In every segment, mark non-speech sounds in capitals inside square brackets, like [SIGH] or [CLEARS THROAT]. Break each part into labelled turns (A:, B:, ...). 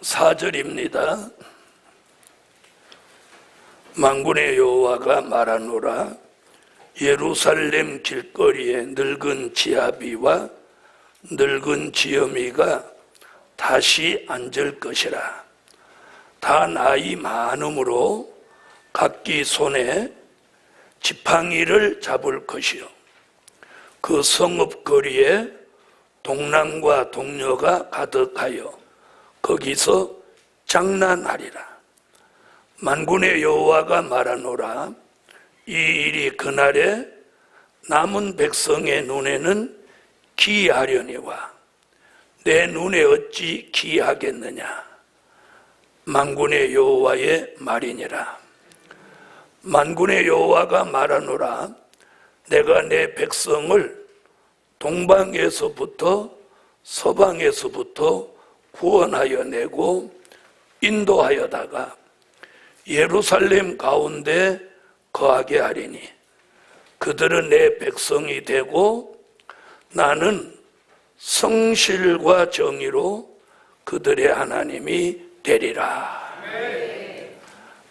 A: 4절입니다. 망군의 여호와가 말하노라 예루살렘 길거리에 늙은 지아비와 늙은 지엄이가 다시 앉을 것이라 다 나이 많음으로 각기 손에 지팡이를 잡을 것이요 그 성읍 거리에 동남과 동녀가 가득하여 거기서 장난하리라. 만군의 여호와가 말하노라. 이 일이 그날에 남은 백성의 눈에는 기하려니와 내 눈에 어찌 기하겠느냐? 만군의 여호와의 말이니라. 만군의 여호와가 말하노라. 내가 내 백성을 동방에서부터 서방에서부터 구원하여 내고 인도하여다가 예루살렘 가운데 거하게 하리니 그들은 내 백성이 되고 나는 성실과 정의로 그들의 하나님이 되리라.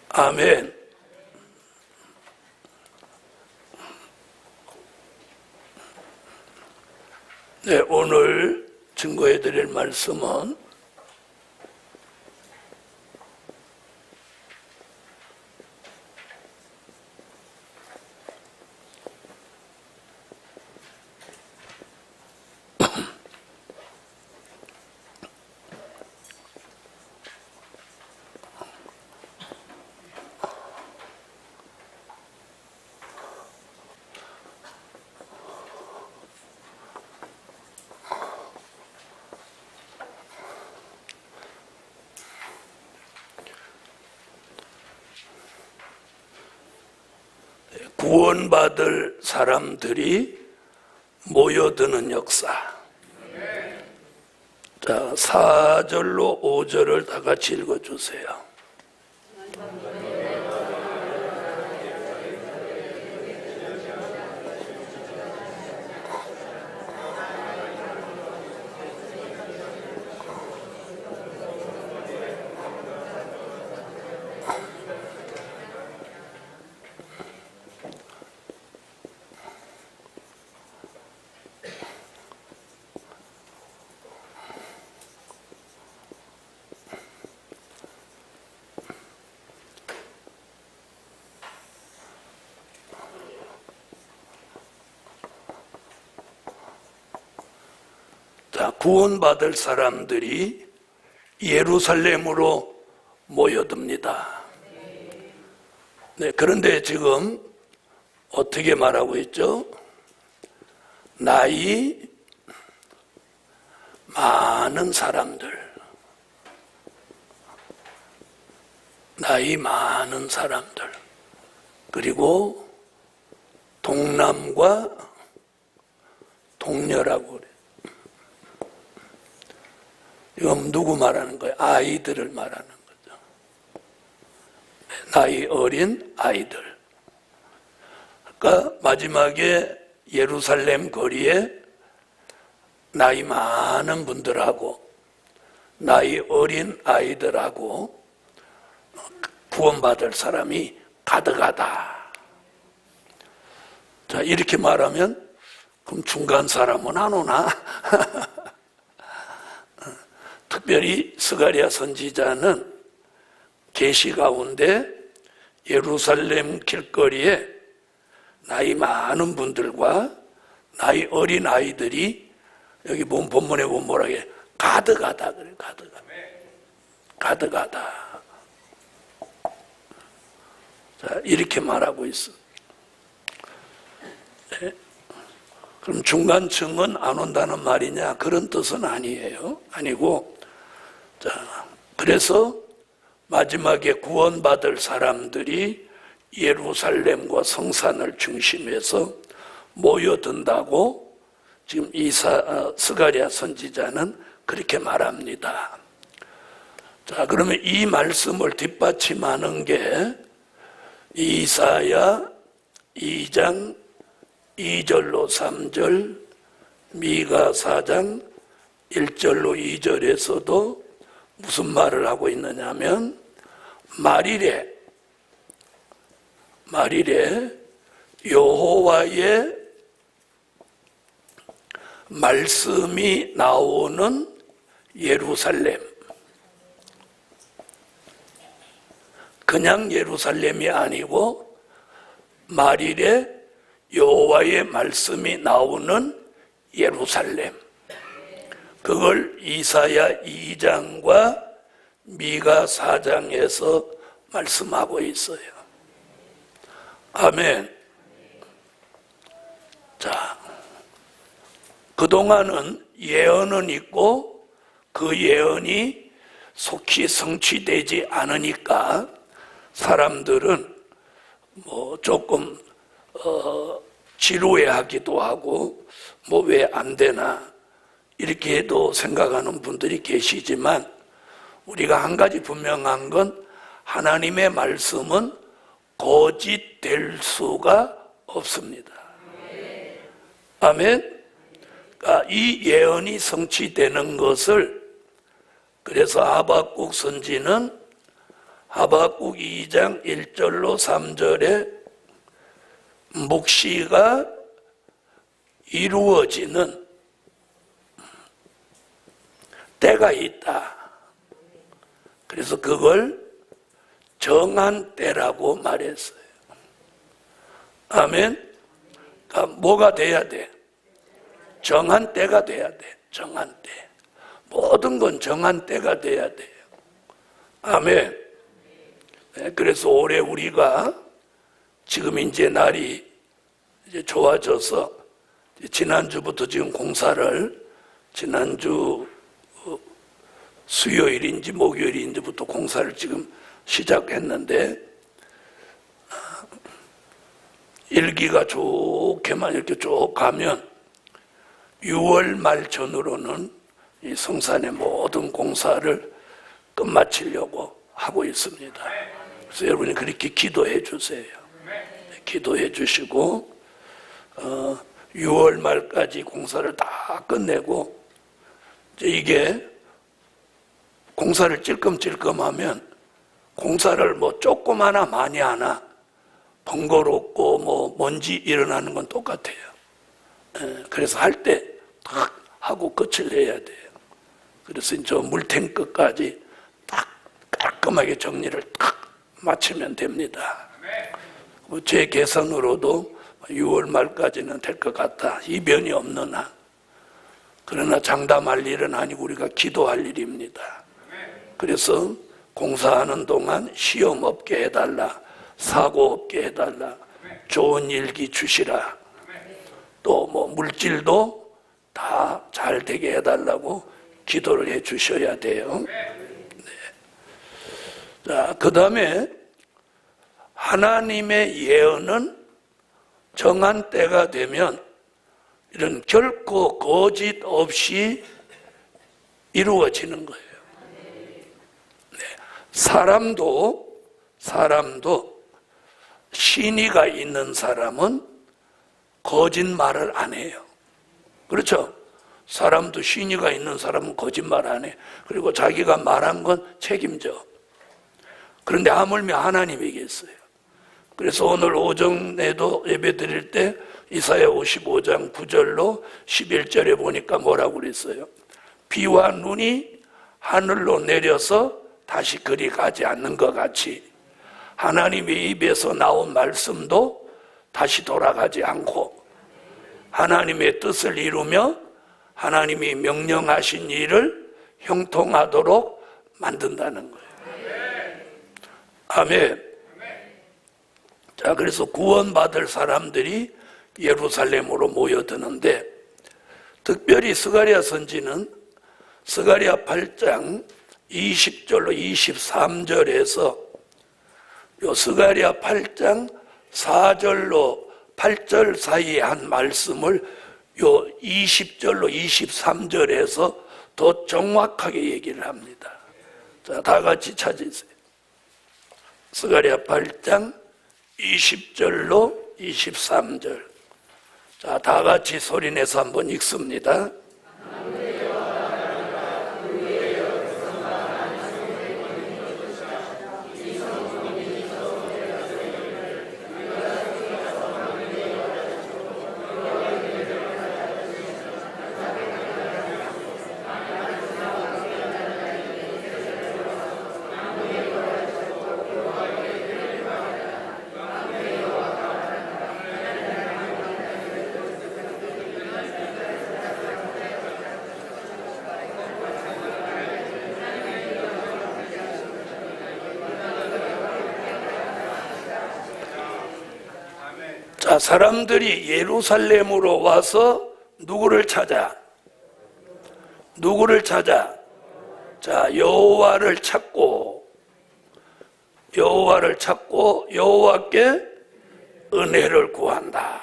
A: 아멘. 네, 오늘 증거해 드릴 말씀은 구원받을 사람들이 모여드는 역사. 자, 4절로 5절을 다 같이 읽어주세요. 구원받을 사람들이 예루살렘으로 모여듭니다. 네, 그런데 지금 어떻게 말하고 있죠? 나이 많은 사람들, 나이 많은 사람들, 그리고 동남과 동녀라고 이건 누구 말하는 거예요? 아이들을 말하는 거죠. 나이 어린 아이들. 그러니까 마지막에 예루살렘 거리에 나이 많은 분들하고 나이 어린 아이들하고 구원받을 사람이 가득하다. 자, 이렇게 말하면 그럼 중간 사람은 안 오나? [LAUGHS] 특별히 스가리아 선지자는 계시 가운데 예루살렘 길거리에 나이 많은 분들과 나이 어린 아이들이 여기 본 본문에 보면 뭐라게 가득하다 그래 가득하다. 가득하다. 자 이렇게 말하고 있어. 네. 그럼 중간층은 안 온다는 말이냐? 그런 뜻은 아니에요. 아니고 자, 그래서 마지막에 구원받을 사람들이 예루살렘과 성산을 중심해서 모여든다고 지금 이사 어, 스가랴 선지자는 그렇게 말합니다. 자, 그러면 이 말씀을 뒷받침하는 게 이사야 2장 2절로 3절, 미가 4장 1절로 2절에서도 무슨 말을 하고 있느냐면 말일에 말일에 여호와의 말씀이 나오는 예루살렘. 그냥 예루살렘이 아니고 말일에 여호와의 말씀이 나오는 예루살렘 그걸 이사야 2장과 미가 4장에서 말씀하고 있어요. 아멘. 자, 그동안은 예언은 있고 그 예언이 속히 성취되지 않으니까 사람들은 뭐 조금 어, 지루해하기도 하고 뭐 왜 안 되나 이렇게 해도 생각하는 분들이 계시지만 우리가 한 가지 분명한 건 하나님의 말씀은 거짓될 수가 없습니다. 아멘. 그러니까 이 예언이 성취되는 것을 그래서 하박국 선지는 하박국 2장 1절로 3절에 묵시가 이루어지는 때가 있다. 그래서 그걸 정한 때라고 말했어요. 아멘. 그러니까 뭐가 돼야 돼? 정한 때가 돼야 돼. 정한 때. 모든 건 정한 때가 돼야 돼요. 아멘. 네, 그래서 올해 우리가 지금 이제 날이 이제 좋아져서 지난주부터 지금 공사를 지난주 어, 수요일인지 목요일인지부터 공사를 지금 시작했는데 아, 일기가 좋게만 이렇게 쭉 가면 6월 말 전후로는 이 성산의 모든 공사를 끝마치려고 하고 있습니다. 그래서 여러분이 그렇게 기도해 주세요. 기도해 주시고 어, 6월 말까지 공사를 다 끝내고 이게 공사를 찔끔찔끔하면 공사를 뭐 조그마나 많이 하나 번거롭고 뭐 먼지 일어나는 건 똑같아요. 에, 그래서 할때딱 하고 끝을 내야 돼요. 그래서 저 물탱 끝까지 딱 깔끔하게 정리를 딱 마치면 됩니다. 뭐제 계산으로도 6월 말까지는 될 것 같다. 이변이 없는 한. 그러나 장담할 일은 아니고 우리가 기도할 일입니다. 그래서 공사하는 동안 시험 없게 해달라. 사고 없게 해달라. 좋은 일기 주시라. 또 뭐 물질도 다 잘 되게 해달라고 기도를 해 주셔야 돼요. 네. 자, 그 다음에 하나님의 예언은 정한 때가 되면 이런 결코 거짓 없이 이루어지는 거예요. 네. 사람도, 사람도 신의가 있는 사람은 거짓말을 안 해요. 그렇죠? 사람도 신의가 있는 사람은 거짓말 안 해. 그리고 자기가 말한 건 책임져. 그런데 하물며 하나님이겠어요. 그래서 오늘 오전에도 예배 드릴 때 이사야 55장 9절로 11절에 보니까 뭐라고 그랬어요? 비와 눈이 하늘로 내려서 다시 그리 가지 않는 것 같이 하나님의 입에서 나온 말씀도 다시 돌아가지 않고 하나님의 뜻을 이루며 하나님이 명령하신 일을 형통하도록 만든다는 거예요. 아멘. 자, 그래서 구원받을 사람들이 예루살렘으로 모여드는데 특별히 스가리아 선지는 스가리아 8장 20절로 23절에서 요 스가리아 8장 4절로 8절 사이에 한 말씀을 요 20절로 23절에서 더 정확하게 얘기를 합니다. 자, 다 같이 찾으세요. 스가리아 8장 20절로 23절. 자, 다 같이 소리내서 한번 읽습니다. 사람들이 예루살렘으로 와서 누구를 찾아? 누구를 찾아? 자, 여호와를 찾고 여호와를 찾고 여호와께 은혜를 구한다.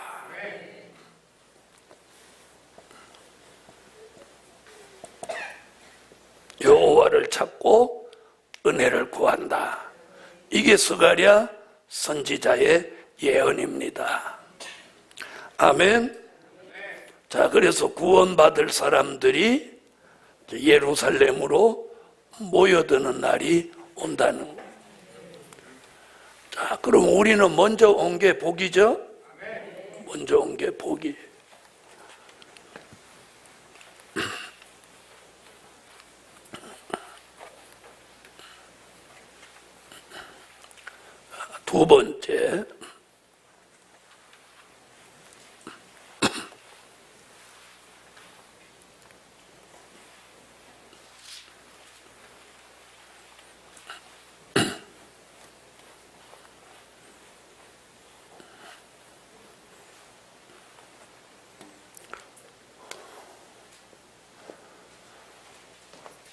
A: 여호와를 찾고 은혜를 구한다. 이게 스가랴 선지자의 예언입니다. 아멘. 자, 그래서 구원받을 사람들이 예루살렘으로 모여드는 날이 온다는 거. 자, 그럼 우리는 먼저 온 게 복이죠? 먼저 온 게 복이. 두 번째,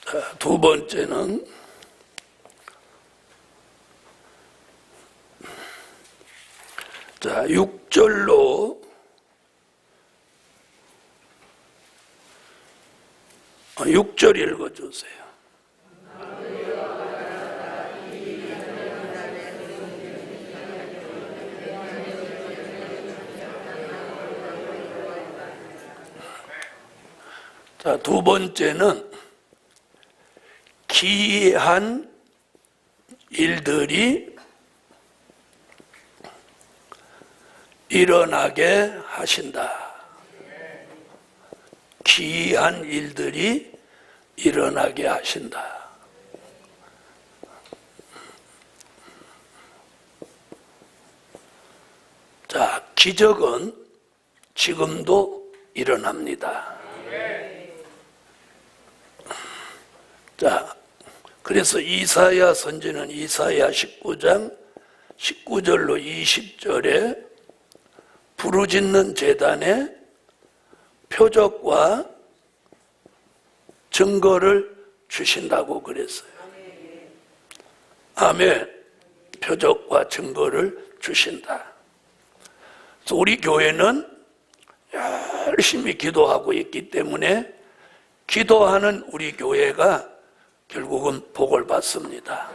A: 자, 두 번째는 자, 6절로 어, 6절 읽어 주세요. 자, 두 번째는 기이한 일들이 일어나게 하신다. 기이한 일들이 일어나게 하신다. 자, 기적은 지금도 일어납니다. 자, 그래서 이사야 선지는 이사야 19장 19절로 20절에 부르짖는 재단에 표적과 증거를 주신다고 그랬어요. 아멘. 표적과 증거를 주신다. 우리 교회는 열심히 기도하고 있기 때문에 기도하는 우리 교회가 결국은 복을 받습니다.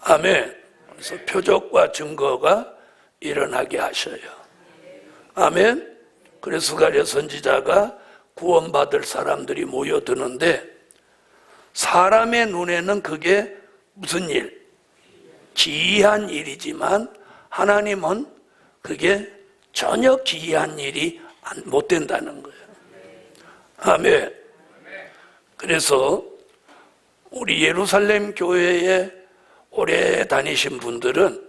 A: 아멘. 그래서 표적과 증거가 일어나게 하셔요. 아멘. 그래서 가랴 선지자가 구원받을 사람들이 모여드는데 사람의 눈에는 그게 무슨 일? 기이한 일이지만 하나님은 그게 전혀 기이한 일이 안- 못 된다는 거예요. 아멘. 그래서 우리 예루살렘 교회에 오래 다니신 분들은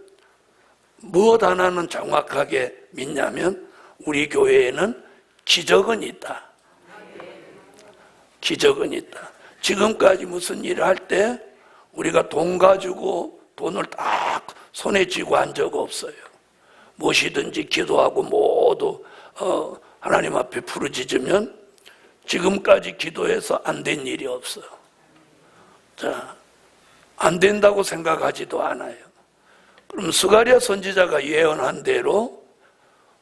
A: 무엇 하나는 정확하게 믿냐면 우리 교회에는 기적은 있다. 기적은 있다. 지금까지 무슨 일을 할 때 우리가 돈 가지고 돈을 딱 손에 쥐고 한 적 없어요. 무엇이든지 기도하고 모두 어, 하나님 앞에 부르짖으면 지금까지 기도해서 안 된 일이 없어요. 자, 안 된다고 생각하지도 않아요. 그럼 스가랴 선지자가 예언한 대로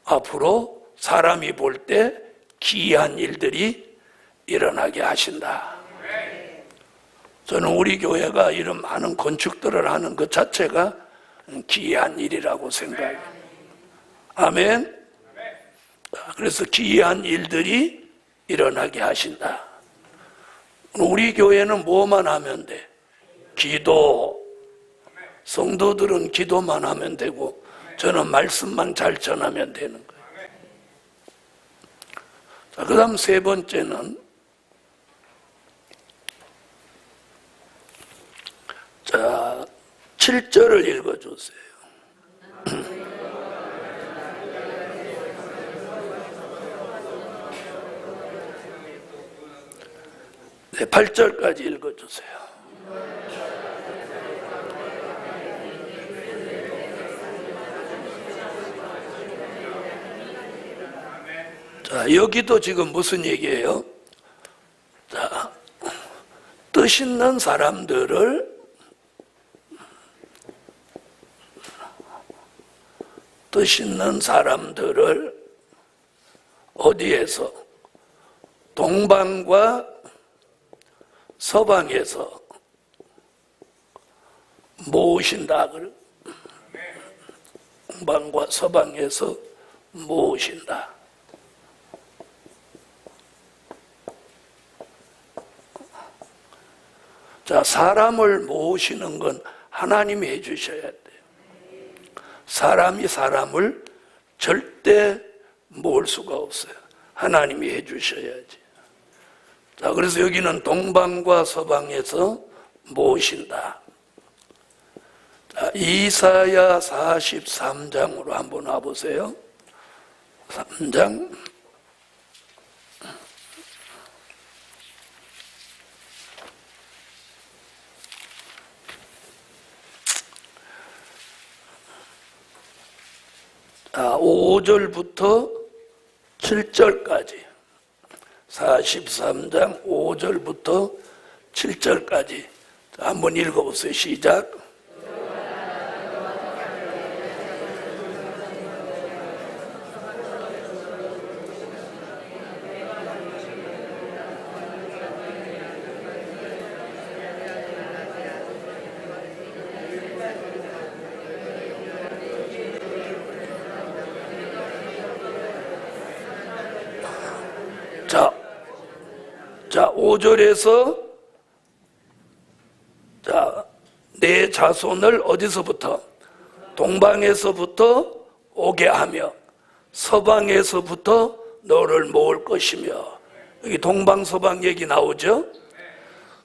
A: 앞으로 사람이 볼 때 기이한 일들이 일어나게 하신다. 저는 우리 교회가 이런 많은 건축들을 하는 것 자체가 기이한 일이라고 생각해요. 아멘. 그래서 기이한 일들이 일어나게 하신다. 우리 교회는 뭐만 하면 돼? 기도. 성도들은 기도만 하면 되고, 저는 말씀만 잘 전하면 되는 거예요. 자, 그 다음 세 번째는, 자, 7절을 읽어주세요. [CLEARS THROAT] 네, 8절까지 읽어주세요. 자, 여기도 지금 무슨 얘기예요? 자, 뜻 있는 사람들을 뜻 있는 사람들을 어디에서 동방과 서방에서 모으신다. 그래. 동방과 서방에서 모으신다. 자, 사람을 모으시는 건 하나님이 해 주셔야 돼요. 사람이 사람을 절대 모을 수가 없어요. 하나님이 해 주셔야지. 자, 그래서 여기는 동방과 서방에서 모으신다. 자, 이사야 43장으로 한번 와보세요. 3장. 자, 5절부터 7절까지. 43장 5절부터 7절까지. 자, 한번 읽어보세요. 시작. 자, 자, 5절에서 자, 내 자손을 어디서부터? 동방에서부터 오게 하며 서방에서부터 너를 모을 것이며 여기 동방 서방 얘기 나오죠?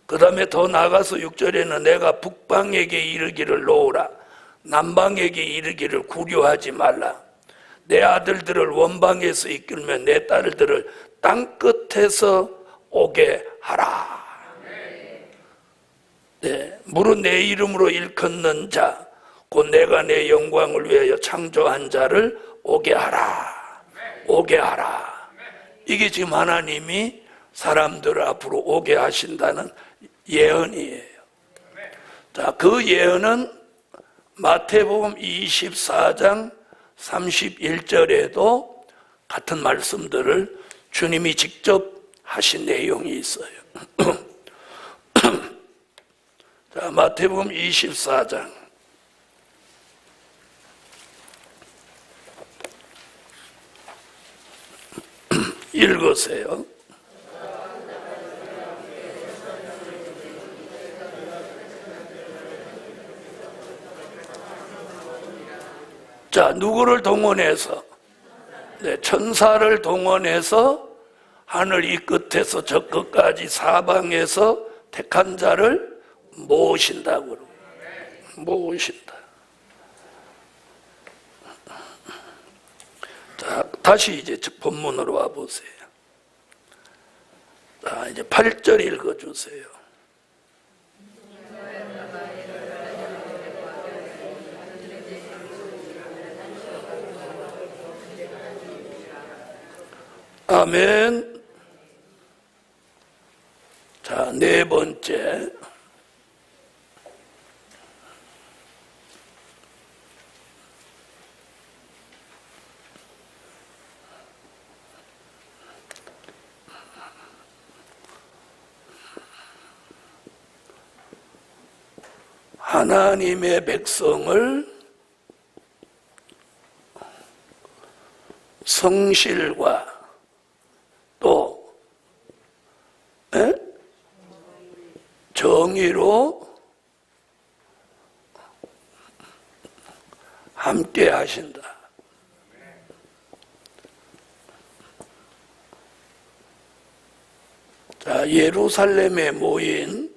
A: 그 다음에 더 나가서 6절에는 내가 북방에게 이르기를 놓으라 남방에게 이르기를 구려하지 말라 내 아들들을 원방에서 이끌면 내 딸들을 땅 끝에서 오게 하라. 네, 물은 내 이름으로 일컫는 자, 곧 내가 내 영광을 위하여 창조한 자를 오게 하라. 오게 하라. 이게 지금 하나님이 사람들 앞으로 오게 하신다는 예언이에요. 자, 그 예언은 마태복음 24장 31절에도 같은 말씀들을 주님이 직접 하신 내용이 있어요. [CLEARS THROAT] 자, 마태복음 24장. [CLEARS THROAT] 읽으세요. 자, 누구를 동원해서? 네, 천사를 동원해서 하늘 이 끝에서 저 끝까지 사방에서 택한 자를 모으신다고 모으신다. 자, 다시 이제 본문으로 와 보세요. 자, 이제 8절 읽어 주세요. 아멘. 자, 네 번째. 하나님의 백성을 성실과 또 에? 정의로 함께 하신다. 자, 예루살렘에 모인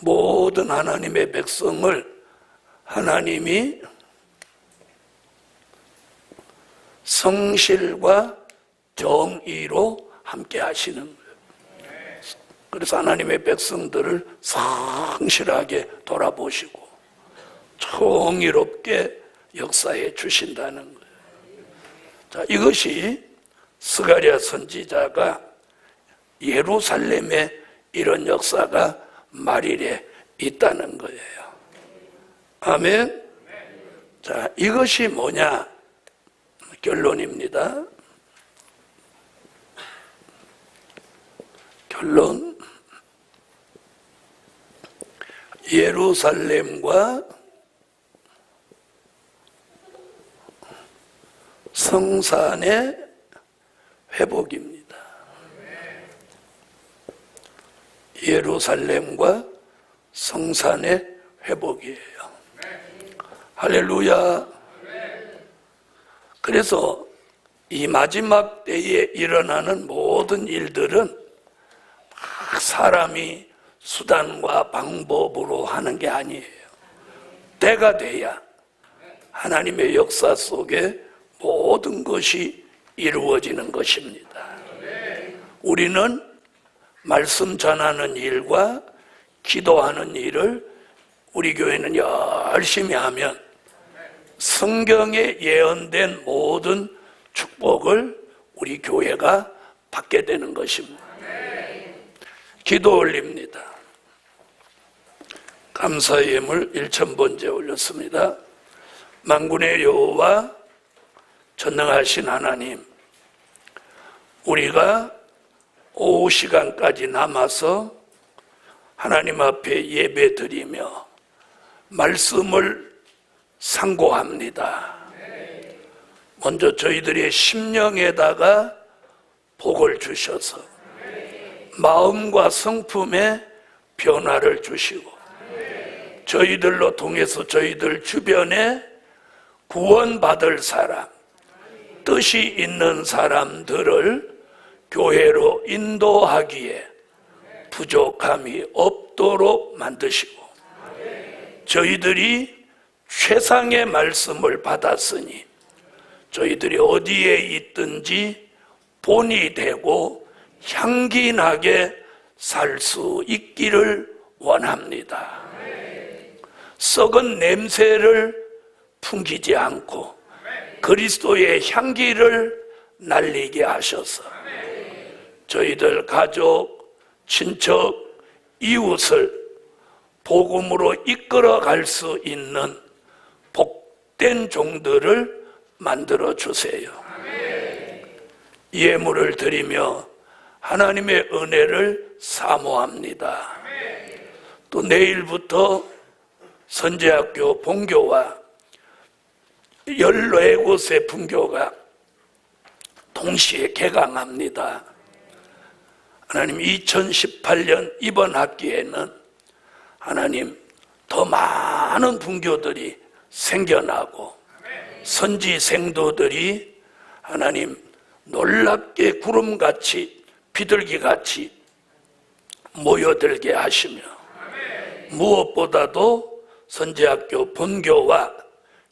A: 모든 하나님의 백성을 하나님이 성실과 정의로 함께 하시는 거예요. 그래서 하나님의 백성들을 성실하게 돌아보시고 정의롭게 역사해 주신다는 거예요. 자, 이것이 스가랴 선지자가 예루살렘에 이런 역사가 말일에 있다는 거예요. 아멘. 자, 이것이 뭐냐? 결론입니다. 결론. 예루살렘과 성산의 회복입니다. 예루살렘과 성산의 회복이에요. 할렐루야. 그래서 이 마지막 때에 일어나는 모든 일들은 막 사람이 수단과 방법으로 하는 게 아니에요. 때가 돼야 하나님의 역사 속에 모든 것이 이루어지는 것입니다. 우리는 말씀 전하는 일과 기도하는 일을 우리 교회는 열심히 하면 성경에 예언된 모든 축복을 우리 교회가 받게 되는 것입니다. 기도 올립니다. 감사의 예물 1천번째 올렸습니다. 만군의 여호와 전능하신 하나님, 우리가 오후 시간까지 남아서 하나님 앞에 예배 드리며 말씀을 상고합니다. 먼저 저희들의 심령에다가 복을 주셔서 마음과 성품에 변화를 주시고 저희들로 통해서 저희들 주변에 구원받을 사람, 뜻이 있는 사람들을 교회로 인도하기에 부족함이 없도록 만드시고 저희들이 최상의 말씀을 받았으니 저희들이 어디에 있든지 본이 되고 향기 나게 살 수 있기를 원합니다. 썩은 냄새를 풍기지 않고 그리스도의 향기를 날리게 하셔서 저희들 가족, 친척, 이웃을 복음으로 이끌어 갈 수 있는 복된 종들을 만들어 주세요. 예물을 드리며 하나님의 은혜를 사모합니다. 또 내일부터 선제학교 본교와 열네 곳의 분교가 동시에 개강합니다. 하나님 2018년 이번 학기에는 하나님 더 많은 분교들이 생겨나고 선지 생도들이 하나님 놀랍게 구름같이 비둘기같이 모여들게 하시며 무엇보다도 선제학교 본교와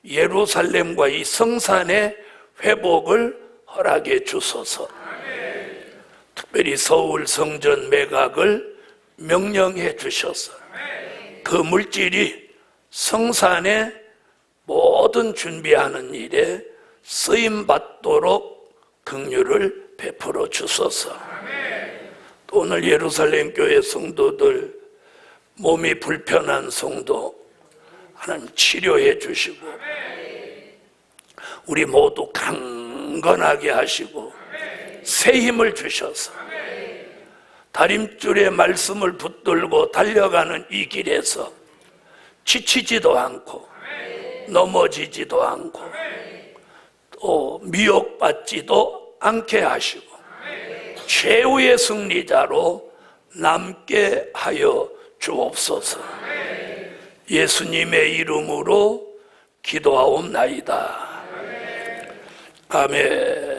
A: 예루살렘과 이 성산의 회복을 허락해 주소서. 특별히 서울 성전 매각을 명령해 주셔서 그 물질이 성산의 모든 준비하는 일에 쓰임 받도록 긍휼을 베풀어 주소서. 또 오늘 예루살렘 교회 성도들 몸이 불편한 성도 하나님 치료해 주시고 우리 모두 강건하게 하시고 새 힘을 주셔서 다림줄에 말씀을 붙들고 달려가는 이 길에서 지치지도 않고 넘어지지도 않고 또 미혹받지도 않게 하시고 최후의 승리자로 남게 하여 주옵소서. 예수님의 이름으로 기도하옵나이다. 아멘.